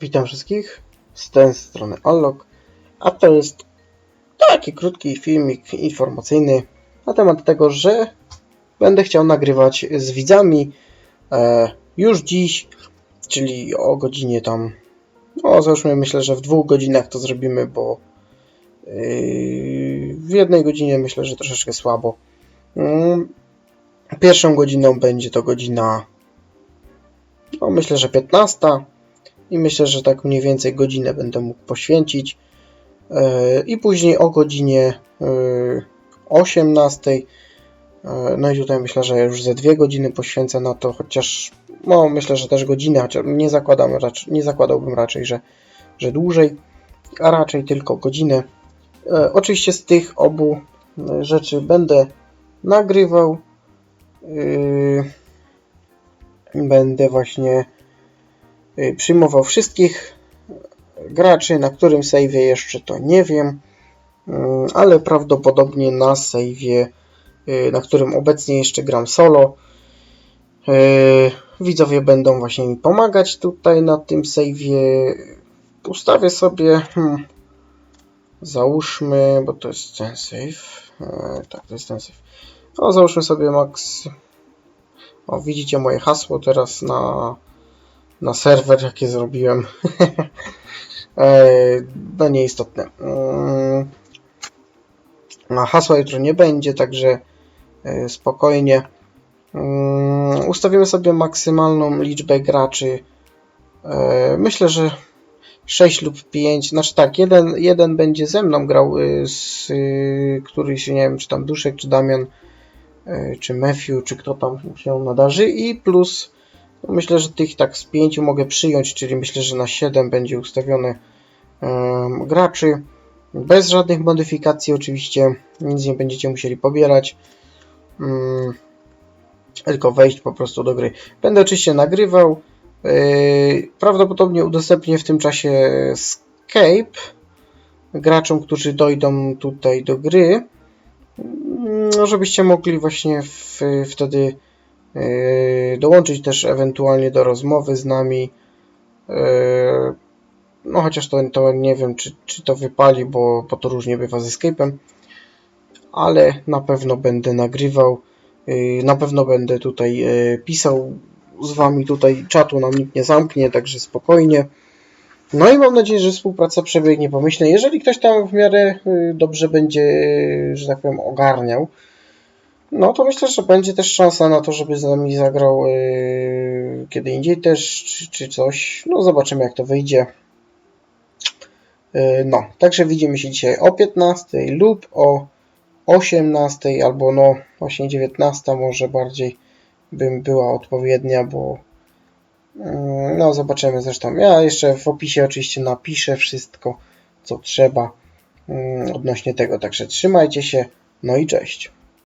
Witam wszystkich. Z tej strony Allok, a to jest taki krótki filmik informacyjny na temat tego, że będę chciał nagrywać z widzami e, już dziś, czyli o godzinie tam, no załóżmy myślę, że w dwóch godzinach to zrobimy, bo yy, w jednej godzinie myślę, że troszeczkę słabo. Mm, Pierwszą godziną będzie to godzina, no myślę, że 15 i myślę, że tak mniej więcej godzinę będę mógł poświęcić. E, I później o godzinie e, 18. e, No i tutaj myślę, że już ze dwie godziny poświęcę na to, chociaż no myślę, że też godzinę, chociaż nie zakładam nie zakładałbym raczej, że, że dłużej, a raczej tylko godzinę. E, Oczywiście z tych obu e, rzeczy będę nagrywał. Będę właśnie przyjmował wszystkich graczy, na którym save'ie jeszcze to nie wiem, Mm, ale prawdopodobnie na save'ie, y, na którym obecnie jeszcze gram solo. Y, Widzowie będą właśnie mi pomagać tutaj na tym save'ie. Ustawię sobie, hmm, załóżmy, bo to jest ten save. E, Tak, to jest ten save. O, załóżmy sobie max. O, widzicie moje hasło teraz na, na serwer, jakie zrobiłem. E, no nieistotne. Mm, A hasła jutro nie będzie, także e, spokojnie. Mm, Ustawimy sobie maksymalną liczbę graczy. E, Myślę, że 6 lub 5. Znaczy tak, jeden, jeden będzie ze mną grał, y, z y, któryś, nie wiem, czy tam Duszek, czy Damian, y, czy Matthew, czy kto tam się nadarzy. I plus no myślę, że tych tak z 5 mogę przyjąć, czyli myślę, że na 7 będzie ustawione em, graczy. Bez żadnych modyfikacji oczywiście, nic nie będziecie musieli pobierać. Mm, tylko wejść po prostu do gry. Będę oczywiście nagrywał. Yy, Prawdopodobnie udostępnię w tym czasie Skype graczom, którzy dojdą tutaj do gry, mm, żebyście mogli właśnie w, wtedy dołączyć też ewentualnie do rozmowy z nami. Yy, No chociaż to, to nie wiem, czy, czy to wypali, bo, bo to różnie bywa ze Skype'em, ale na pewno będę nagrywał. Yy, Na pewno będę tutaj yy, pisał z Wami tutaj czatu nam nikt nie zamknie, także spokojnie. No i mam nadzieję, że współpraca przebiegnie pomyślnie. Jeżeli ktoś tam w miarę dobrze będzie, że tak powiem, ogarniał, no to myślę, że będzie też szansa na to, żeby z nami zagrał y, kiedy indziej też, czy, czy coś. No zobaczymy jak to wyjdzie. Y, No, także widzimy się dzisiaj o 15 lub o 18 albo no właśnie 19 może bardziej bym była odpowiednia, bo mm, no zobaczymy zresztą. Ja jeszcze w opisie oczywiście napiszę wszystko, co trzeba mm, odnośnie tego. Także trzymajcie się, no i cześć.